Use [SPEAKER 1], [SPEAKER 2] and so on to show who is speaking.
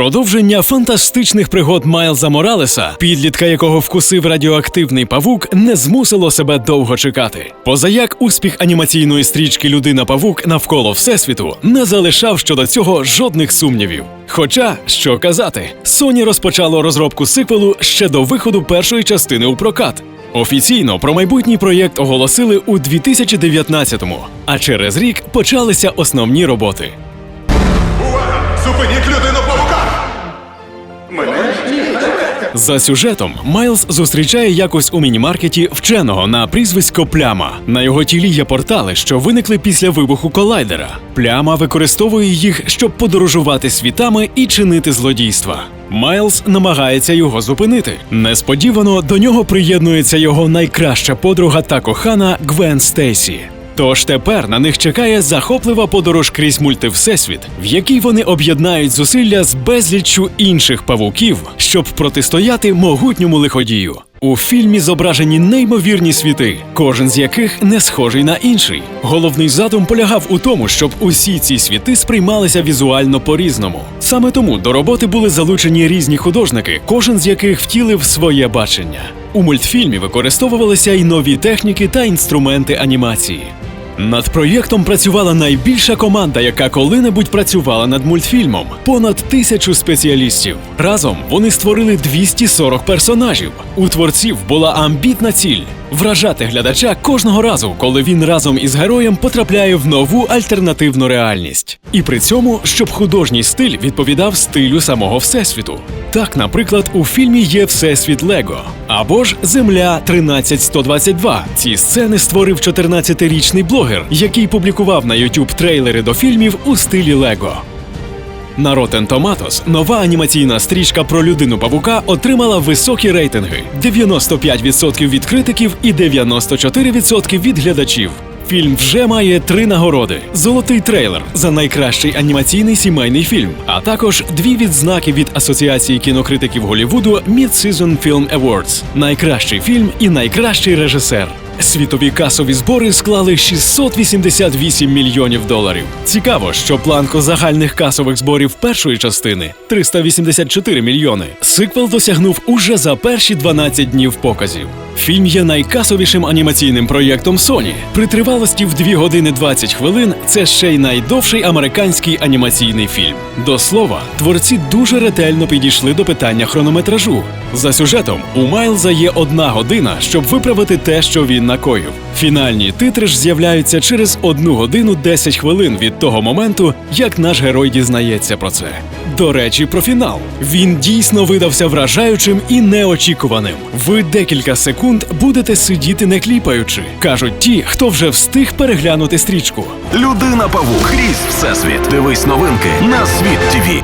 [SPEAKER 1] Продовження фантастичних пригод Майлза Моралеса, підлітка якого вкусив радіоактивний павук, не змусило себе довго чекати. Позаяк успіх анімаційної стрічки Людина Павук навколо всесвіту не залишав щодо цього жодних сумнівів. Хоча, що казати, Sony розпочало розробку сиквелу ще до виходу першої частини у прокат. Офіційно про майбутній проєкт оголосили у 2019-му, а через рік почалися основні роботи.
[SPEAKER 2] Увага! Зупиніть
[SPEAKER 1] За сюжетом Майлз зустрічає якось у мінімаркеті вченого на прізвисько Пляма. На його тілі є портали, що виникли після вибуху колайдера. Пляма використовує їх, щоб подорожувати світами і чинити злодійства. Майлз намагається його зупинити. Несподівано до нього приєднується його найкраща подруга та кохана Гвен Стейсі. Тож тепер на них чекає захоплива подорож крізь мультивсесвіт, в якій вони об'єднають зусилля з безліччю інших павуків, щоб протистояти могутньому лиходію. У фільмі зображені неймовірні світи, кожен з яких не схожий на інший. Головний задум полягав у тому, щоб усі ці світи сприймалися візуально по-різному. Саме тому до роботи були залучені різні художники, кожен з яких втілив своє бачення. У мультфільмі використовувалися й нові техніки та інструменти анімації. Над проєктом працювала найбільша команда, яка коли-небудь працювала над мультфільмом понад тисячу спеціалістів. Разом вони створили 240 персонажів. У творців була амбітна ціль вражати глядача кожного разу, коли він разом із героєм потрапляє в нову альтернативну реальність. І при цьому, щоб художній стиль відповідав стилю самого всесвіту. Так, наприклад, у фільмі є Всесвіт Лего або ж Земля 13122. Ці сцени створив 14-річний блогер, який публікував на YouTube трейлери до фільмів у стилі Лего. На Rotten Tomatoes нова анімаційна стрічка про людину павука отримала високі рейтинги: 95% від критиків і 94% від глядачів. Фільм вже має три нагороди: золотий трейлер за найкращий анімаційний сімейний фільм, а також дві відзнаки від Асоціації кінокритиків Голлівуду Mid-Season Film Awards – найкращий фільм і найкращий режисер. Світові касові збори склали 688 мільйонів доларів. Цікаво, що планку загальних касових зборів першої частини 384 мільйони. Сиквел досягнув уже за перші 12 днів показів. Фільм є найкасовішим анімаційним проєктом Sony. При тривалості в 2 години 20 хвилин це ще й найдовший американський анімаційний фільм. До слова, творці дуже ретельно підійшли до питання хронометражу. За сюжетом у Майлза є одна година, щоб виправити те, що він накоїв. Фінальні титри ж з'являються через 1 годину 10 хвилин від того моменту, як наш герой дізнається про це. До речі, про фінал. Він дійсно видався вражаючим і неочікуваним. Ви декілька секунд будете сидіти не кліпаючи, кажуть ті, хто вже встиг переглянути стрічку.
[SPEAKER 3] Людина павук крізь всесвіт. Дивись новинки на світ ТВ.